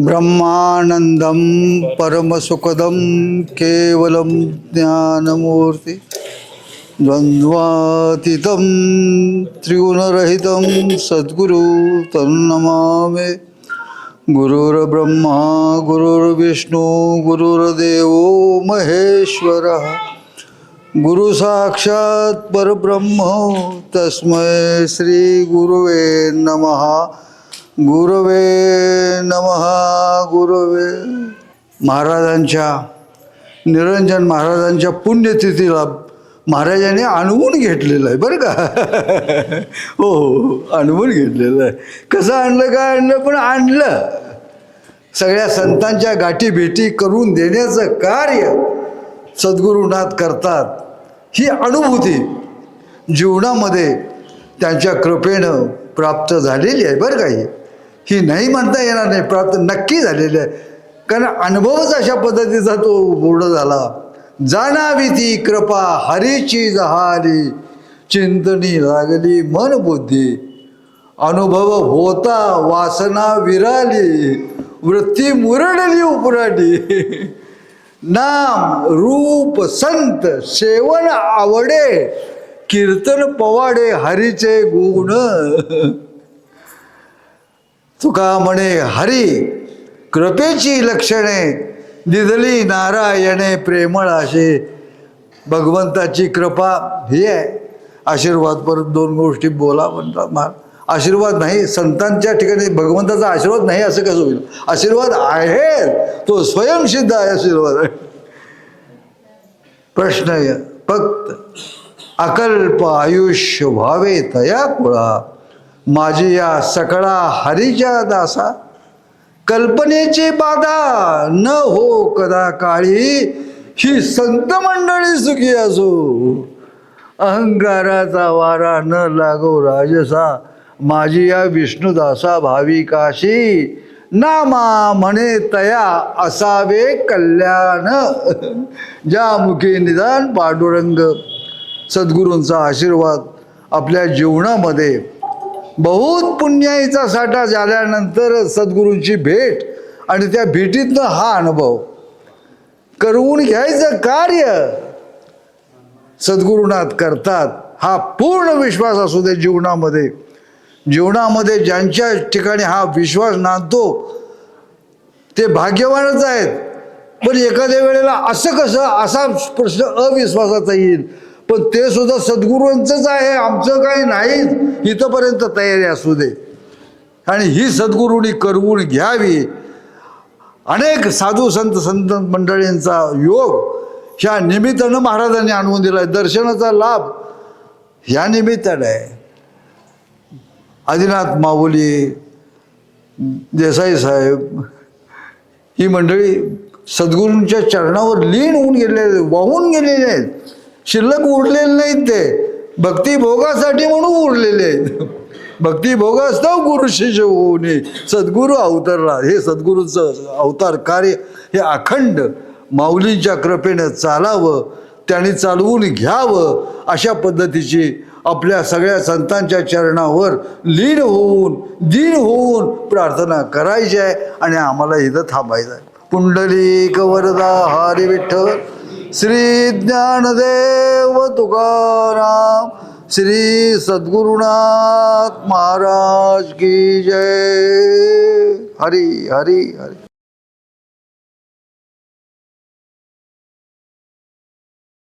ब्रह्मानन्दं परमसुखदं केवलं ज्ञानमूर्ति द्वन्द्वातीतं त्रिगुणरहितं सद्गुरु तन्नमामे गुरुर्ब्रह्मा गुरुर्विष्णू गुरुर्देव महेश्वरः। गुरु साक्षात परब्रह्म तस्मै श्री गुरुवे नमः। गुरवे नमः गुरवे. महाराजांच्या निरंजन महाराजांच्या पुण्यतिथीला महाराजांनी अनुभवून घेतलेलं आहे बरं का? हो हो, हो अनुभवून घेतलेलं आहे. कसं आणलं काय आणलं? पण आणलं. सगळ्या संतांच्या गाठी भेटी करून देण्याचं कार्य सद्गुरुनाथ करतात. ही अनुभूती जीवनामध्ये त्यांच्या कृपेनं प्राप्त झालेली आहे बरं काही ही नाही म्हणता येणार नाही. प्राप्त नक्की झालेली आहे. कारण अनुभवच अशा पद्धतीचा तो पूर्ण झाला. जाणावी ती कृपा हरीची जहाली चिंतनी लागली मन बुद्धी. अनुभव होता वासना विराली. वृत्ती मुरडली उपराडी नाम रूप संत सेवन आवडे. कीर्तन पवाडे हरीचे गुण. तुका म्हणे हरी कृपेची लक्षणे दिदली नारायणे प्रेमळ असे भगवंताची कृपा ही आहे. आशीर्वाद परत दोन गोष्टी बोला म्हणतात मार आशीर्वाद नाही संतांच्या ठिकाणी भगवंताचा आशीर्वाद नाही असं कसं होईल? आशीर्वाद आहे तो स्वयंसिद्ध आहे आशीर्वाद. आहे. प्रश्न फक्त अकल्प आयुष्य व्हावे तया कुळा माझी या सकळा हरीच्या दासा कल्पनेची बाधा न हो कदा काळी ही संत मंडळी सुखी असो. अहंकाराचा वारा न लागो राजसा माझी या विष्णुदासा भाविकाशी नामा म्हणे तया असावे कल्याण. ज्या मुखी निदान पांडुरंग सद्गुरूंचा आशीर्वाद आपल्या जीवनामध्ये बहुत पुण्याईचा साठा झाल्यानंतर सद्गुरूंची भेट आणि त्या भेटीतनं हा अनुभव. करवून घ्यायचं कार्य सद्गुरुनाथ करतात. हा पूर्ण विश्वास असू दे जीवनामध्ये. जीवनामध्ये ज्यांच्या ठिकाणी हा विश्वास नांदतो ते भाग्यवानच आहेत. पण एखाद्या वेळेला असं कसं असा प्रश्न अविश्वासाचा येईल. पण ते सुद्धा सद्गुरूंचंच आहे आमचं काही नाहीच. इथंपर्यंत तयारी असू दे. आणि ही सद्गुरूंनी करवून घ्यावी. अनेक साधू संत संत मंडळींचा योग ह्या निमित्तानं महाराजांनी आणून दिला दर्शनाचा लाभ ह्या निमित्तानं आहे. आदिनाथ माऊली देसाई साहेब ही मंडळी सद्गुरूंच्या चरणावर लीन होऊन गेलेले वाहून गेलेले आहेत. शिल्लक उरलेले नाहीत ते. भक्तिभोगासाठी म्हणून उरलेले. आहेत भक्तिभोगास्तव गुरु शिष्य होऊन सद्गुरू अवतरला. हे सद्गुरूचं अवतार कार्य हे अखंड माऊलींच्या कृपेनं चालावं त्याने चालवून घ्यावं अशा पद्धतीची आपल्या सगळ्या संतांच्या चरणावर लीन होऊन दीन होऊन प्रार्थना करायची आहे आणि आम्हाला इथं थांबायचं आहे. पुंडलिक वरदा हरी विठ्ठल. श्री ज्ञानदेव तुकाराम श्री सद्गुरुनाथ महाराज की जय. हरी हरी हरी.